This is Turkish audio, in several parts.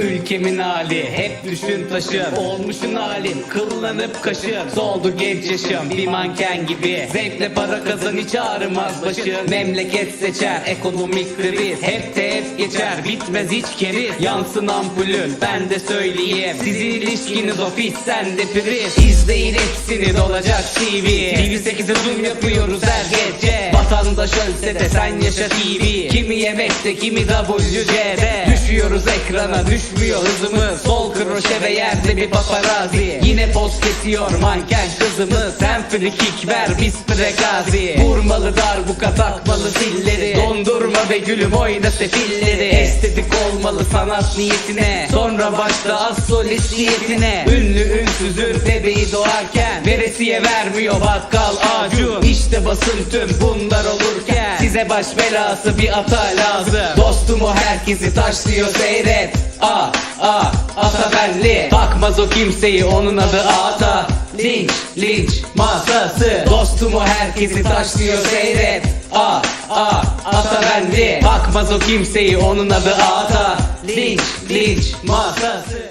ülkemin hali. Hep düşün taşın. Olmuşun halim. Kıllanıp kaşın. Soldu genç yaşım. Bir manken gibi. Zevkle para kazan hiç ağrımaz başın. Memleket seçer. Ekonomik kriz. Hep de geçer. Bitmez hiç keriz. Yansın ampulün. Ben de söyleyeyim. Sizin ilişkiniz ofis. Sen de priz. İzleyin hepsini. Dolacak TV TV8'e zoom yapıyoruz her gece. Vatandaş ölse de sen yaşa TV Kimi yemekte kimi WC'de Düşüyoruz ekrana düşmüyor hızımız. Sol kroşe ve yerde bir paparazi Yine poz kesiyor manken kızımız. Sen free kick ver biz prekazi Vurmalı darbuka takmalı zilleri Dondurma ve gülüm oyna sefilleri. Estetik olmalı sanat niyetine. Sonra başta az solist niyetine. Ünlü ünsüzün bebeği doğarken. Veresiye vermiyor bakkal acun. İşte basın tüm bunlar olurken. Size baş belası bir ata lazım. Dostumu herkesi taşlıyor seyret. A A ata benli Bakmaz o kimseyi onun adı ata. Linç linç masası. Dostumu herkesi taşlıyor seyret. A A ata benli Bakmaz o kimseyi onun adı ata. Linç linç masası.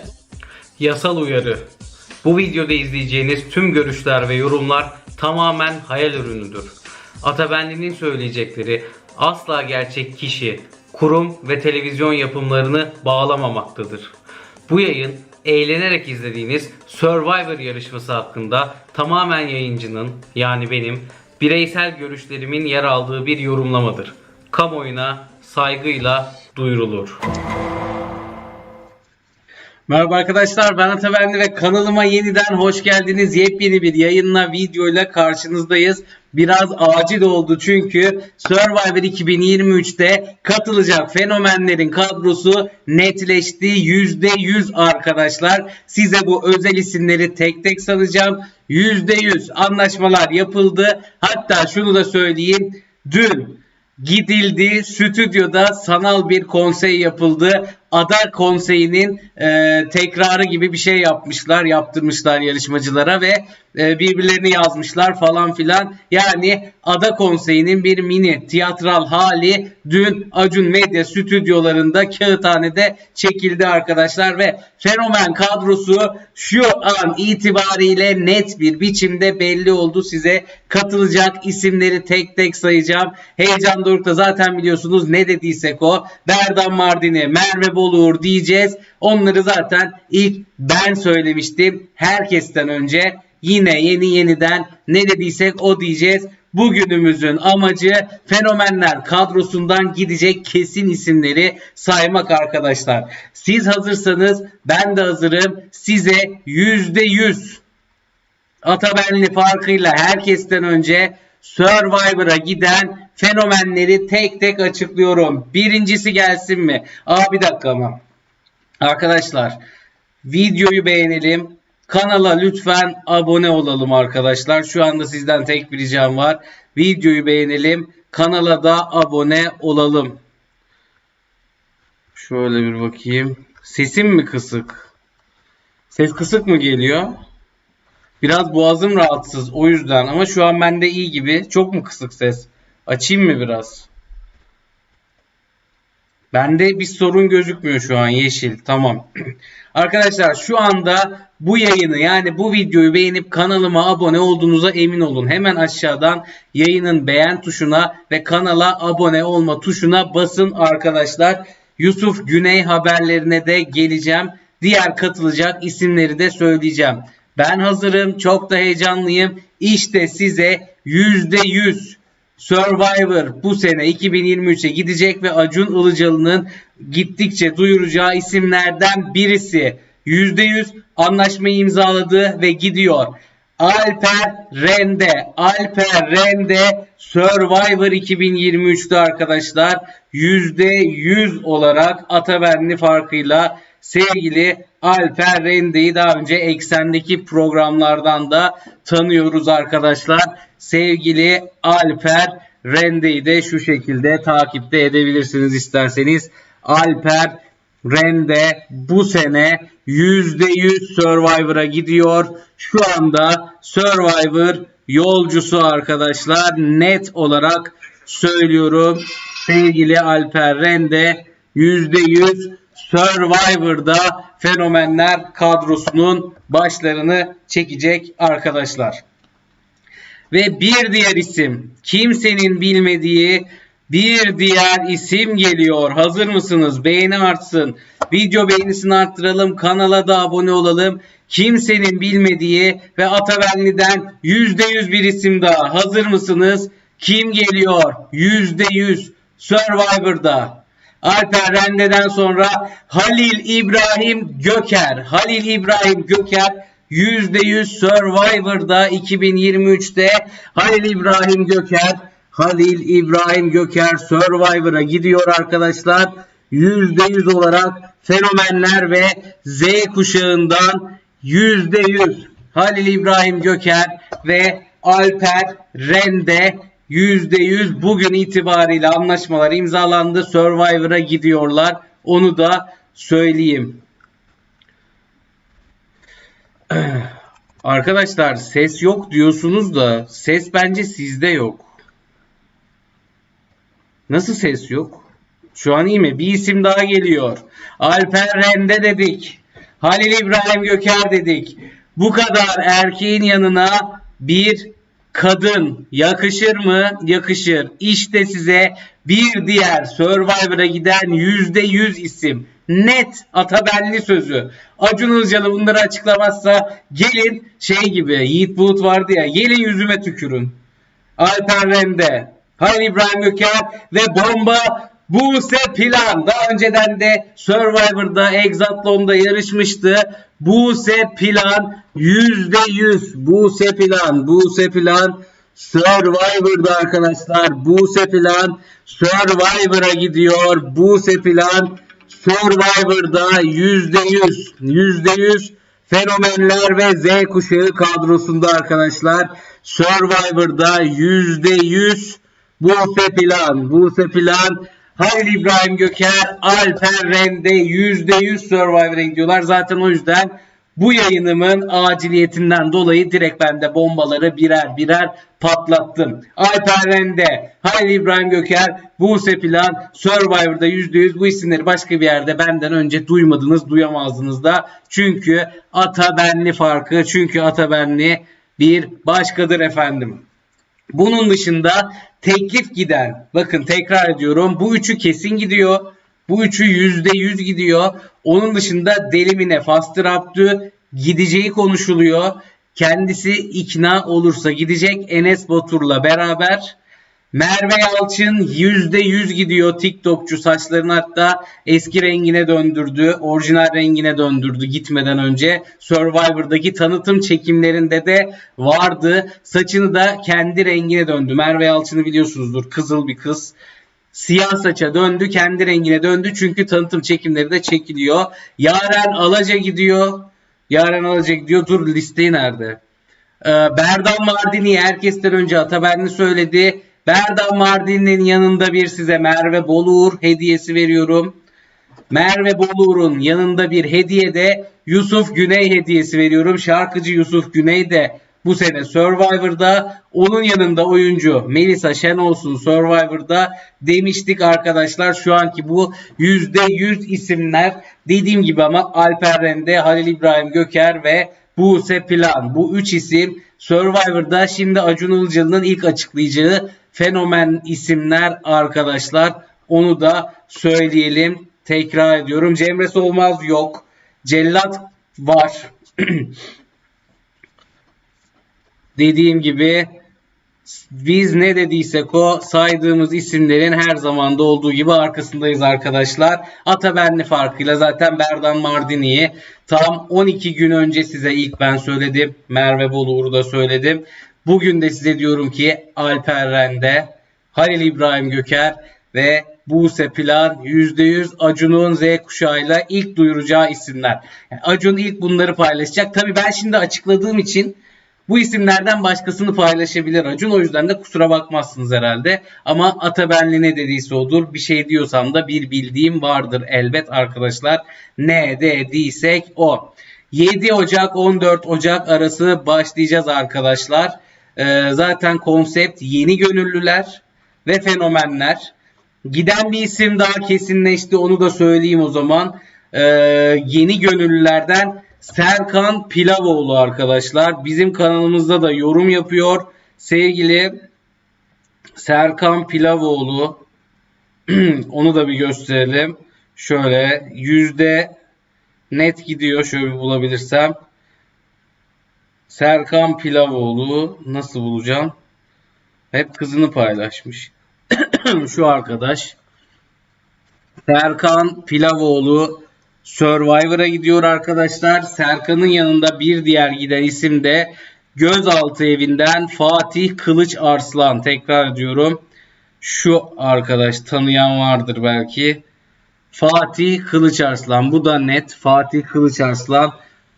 Yasal uyarı. Bu videoda izleyeceğiniz tüm görüşler ve yorumlar tamamen hayal ürünüdür. Atabendi'nin söyleyecekleri asla gerçek kişi, kurum ve televizyon yapımlarını bağlamamaktadır. Bu yayın eğlenerek izlediğiniz Survivor yarışması hakkında tamamen yayıncının yani benim bireysel görüşlerimin yer aldığı bir yorumlamadır. Kamuoyuna saygıyla duyurulur. Merhaba arkadaşlar ben Atabendi ve kanalıma yeniden hoş geldiniz. Yepyeni bir yayınla videoyla karşınızdayız. Biraz acil oldu çünkü Survivor 2023'te katılacak fenomenlerin kadrosu netleşti. %100 arkadaşlar. Size bu özel isimleri tek tek sanacağım. %100 anlaşmalar yapıldı. Hatta şunu da söyleyeyim. Dün gidildi. Stüdyoda sanal bir konsey yapıldı. Ada konseyinin e, tekrarı gibi bir şey yapmışlar, yaptırmışlar yarışmacılara ve e, birbirlerini yazmışlar falan filan. Yani Ada konseyinin bir mini tiyatral hali dün Acun Medya stüdyolarında Kağıthane'de çekildi arkadaşlar ve fenomen kadrosu şu an itibariyle net bir biçimde belli oldu. Size katılacak isimleri tek tek sayacağım. Heyecan Doruk'ta zaten biliyorsunuz ne dediysek o. Berdan Mardini, Merve Boluğur diyeceğiz. Onları zaten ilk ben söylemiştim. Herkesten önce yine yeni yeniden ne dediysek o diyeceğiz. Bugünümüzün amacı fenomenler kadrosundan gidecek kesin isimleri saymak arkadaşlar. Siz hazırsanız ben de hazırım. Size %100 Atabenli farkıyla herkesten önce Survivor'a giden fenomenleri tek tek açıklıyorum. Birincisi gelsin mi? Aa bir dakika ama. Arkadaşlar videoyu beğenelim. Kanala lütfen abone olalım arkadaşlar. Şu anda sizden tek bir ricam var. Videoyu beğenelim. Kanala da abone olalım. Şöyle bir bakayım. Sesim mi kısık? Ses kısık mı geliyor? Biraz boğazım rahatsız o yüzden ama şu an bende iyi gibi. Çok mu kısık ses? Açayım mı biraz? Bende bir sorun gözükmüyor şu an yeşil. Tamam. Arkadaşlar şu anda bu yayını yani bu videoyu beğenip kanalıma abone olduğunuza emin olun. Hemen aşağıdan yayının beğen tuşuna ve kanala abone olma tuşuna basın arkadaşlar. Yusuf Güney haberlerine de geleceğim. Diğer katılacak isimleri de söyleyeceğim. Ben hazırım. Çok da heyecanlıyım. İşte size %100 Survivor bu sene 2023'e gidecek ve Acun Ilıcalı'nın gittikçe duyuracağı isimlerden birisi. %100 anlaşmayı imzaladı ve gidiyor. Alper Rende. Alper Rende Survivor 2023'te arkadaşlar %100 olarak Atabenli farkıyla sevgili Alper Rende'yi daha önce eksendeki programlardan da tanıyoruz arkadaşlar. Sevgili Alper Rende'yi de şu şekilde takipte edebilirsiniz isterseniz. Alper Rende bu sene %100 Survivor'a gidiyor. Şu anda Survivor yolcusu arkadaşlar net olarak söylüyorum. Sevgili Alper Rende %100 Survivor'da fenomenler kadrosunun başlarını çekecek arkadaşlar. Ve bir diğer isim kimsenin bilmediği bir diğer isim geliyor. Hazır mısınız? Beğeni artsın. Video beğenisini arttıralım. Kanala da abone olalım. Kimsenin bilmediği ve Atabenli'den %100 bir isim daha. Hazır mısınız? Kim geliyor? %100 Survivor'da. Alper Rende'den sonra Halil İbrahim Göker. Halil İbrahim Göker %100 Survivor'da 2023'te Halil İbrahim Göker Halil İbrahim Göker Survivor'a gidiyor arkadaşlar. %100 olarak fenomenler ve Z kuşağından %100 Halil İbrahim Göker ve Alper Rende %100 bugün itibariyle anlaşmalar imzalandı. Survivor'a gidiyorlar. Onu da söyleyeyim. Arkadaşlar ses yok diyorsunuz da ses bence sizde yok. Nasıl ses yok? Şu an iyi mi? Bir isim daha geliyor. Alper Rende dedik. Halil İbrahim Göker dedik. Bu kadar erkeğin yanına bir kadın yakışır mı? Yakışır. İşte size bir diğer Survivor'a giden %100 isim. Net Atabenli sözü. Acun Ilıcalı bunları açıklamazsa gelin şey gibi Yiğit Bulut vardı ya gelin yüzüme tükürün. Alper Rende, Halil İbrahim Göker ve bomba Buse Plan. Daha önceden de Survivor'da Exatlon'da yarışmıştı. Buse Plan %100 Buse Plan. Buse Plan Survivor'da arkadaşlar. Buse Plan Survivor'a gidiyor. Buse Plan Survivor'da %100 %100 Fenomenler ve Z kuşağı kadrosunda arkadaşlar. Survivor'da %100 Buse Plan, Buse Plan, Halil İbrahim Göker, Alper Rende %100 Survivor'a gidiyorlar. Zaten o yüzden bu yayınımın aciliyetinden dolayı direkt ben de bombaları birer birer patlattım. Alper Rende, Halil İbrahim Göker, Buse Plan, Survivor'da %100 bu isimleri başka bir yerde benden önce duymadınız, duyamazdınız da. Çünkü ata benli farkı, çünkü ata benli bir başkadır efendim. Bunun dışında teklif giden, bakın tekrar ediyorum bu üçü kesin gidiyor. Bu üçü %100 gidiyor. Onun dışında Delimine Fastır Abdü gideceği konuşuluyor. Kendisi ikna olursa gidecek Enes Batur'la beraber. Merve Yalçın %100 gidiyor TikTokçu saçlarını hatta eski rengine döndürdü. Orijinal rengine döndürdü gitmeden önce. Survivor'daki tanıtım çekimlerinde de vardı. Saçını da kendi rengine döndü. Merve Yalçın'ı biliyorsunuzdur. Kızıl bir kız. Siyah saça döndü. Kendi rengine döndü. Çünkü tanıtım çekimleri de çekiliyor. Yaren Alaca gidiyor. Yaren Alaca gidiyor. Dur listeyi nerede? Ee, Berdan Mardini herkesten önce Atabenli söyledi. Berdan Mardini'nin yanında bir size Merve Boluğur hediyesi veriyorum. Merve Boluğur'un yanında bir hediye de Yusuf Güney hediyesi veriyorum. Şarkıcı Yusuf Güney de bu sene Survivor'da. Onun yanında oyuncu Melisa Şenolsun Survivor'da demiştik arkadaşlar. Şu anki bu %100 isimler dediğim gibi ama Alper Rende, Halil İbrahim Göker ve Buse Plan. Bu üç isim Survivor'da şimdi Acun Ilıcalı'nın ilk açıklayacağı fenomen isimler arkadaşlar. Onu da söyleyelim. Tekrar ediyorum. Cemre Solmaz yok. Cellat var. Dediğim gibi biz ne dediysek o saydığımız isimlerin her zamanda olduğu gibi arkasındayız arkadaşlar. Atabenli farkıyla zaten Berdan Mardini'yi tam 12 gün önce size ilk ben söyledim. Merve Boluğur'u da söyledim. Bugün de size diyorum ki Alper Rende, Halil İbrahim Göker ve Buse Plan %100 Acun'un Z kuşağıyla ilk duyuracağı isimler. Acun ilk bunları paylaşacak. Tabii ben şimdi açıkladığım için bu isimlerden başkasını paylaşabilir Acun. O yüzden de kusura bakmazsınız herhalde. Ama Atabenli ne dediyse odur. Bir şey diyorsam da bir bildiğim vardır elbet arkadaşlar. Ne dediysek o. 7 Ocak 14 Ocak arası başlayacağız arkadaşlar. Ee, zaten konsept yeni gönüllüler ve fenomenler. Giden bir isim daha kesinleşti. Onu da söyleyeyim o zaman. Ee, yeni gönüllülerden Serkan Pilavoğlu arkadaşlar. Bizim kanalımızda da yorum yapıyor. Sevgili Serkan Pilavoğlu. Onu da bir gösterelim. Şöyle yüzde net gidiyor. Şöyle bir bulabilirsem. Serkan Pilavoğlu nasıl bulacağım? Hep kızını paylaşmış. Şu arkadaş. Serkan Pilavoğlu Survivor'a gidiyor arkadaşlar. Serkan'ın yanında bir diğer giden isim de Gözaltı evinden Fatih Kılıç Arslan. Tekrar diyorum. Şu arkadaş tanıyan vardır belki. Fatih Kılıç Arslan. Bu da net. Fatih Kılıç Arslan.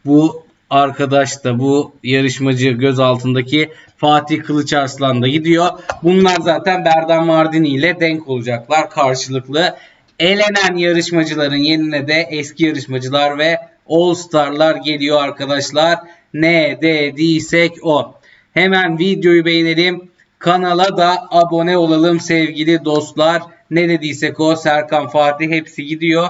Bu arkadaş da bu yarışmacı göz altındaki Fatih Kılıç Arslan da gidiyor. Bunlar zaten Berdan Mardini ile denk olacaklar karşılıklı. Elenen yarışmacıların yerine de eski yarışmacılar ve All Star'lar geliyor arkadaşlar. Ne dediysek o. Hemen videoyu beğenelim. Kanala da abone olalım sevgili dostlar. Ne dediysek o Serkan Fatih hepsi gidiyor.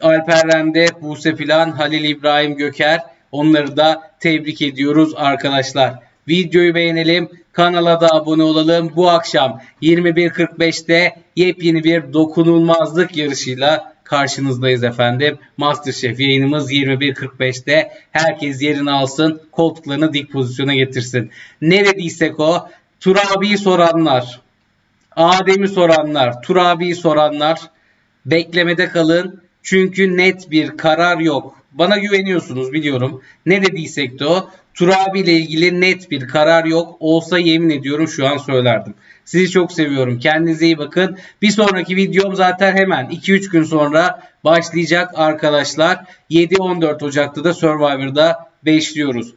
Alper Rende, Buse Filan, Halil İbrahim Göker. Onları da tebrik ediyoruz arkadaşlar. Videoyu beğenelim. Kanala da abone olalım. Bu akşam 21.45'te yepyeni bir dokunulmazlık yarışıyla karşınızdayız efendim. Masterchef yayınımız 21.45'te. Herkes yerini alsın. Koltuklarını dik pozisyona getirsin. Ne dediysek o. Turabi'yi soranlar. Adem'i soranlar. Turabi'yi soranlar. Beklemede kalın. Çünkü net bir karar yok. Bana güveniyorsunuz biliyorum. Ne dediysek de o. Turabi ile ilgili net bir karar yok. Olsa yemin ediyorum şu an söylerdim. Sizi çok seviyorum. Kendinize iyi bakın. Bir sonraki videom zaten hemen 2-3 gün sonra başlayacak arkadaşlar. 7-14 Ocak'ta da Survivor'da başlıyoruz.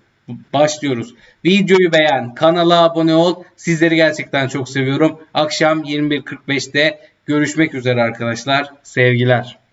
Başlıyoruz. Videoyu beğen, kanala abone ol. Sizleri gerçekten çok seviyorum. Akşam 21.45'te görüşmek üzere arkadaşlar. Sevgiler.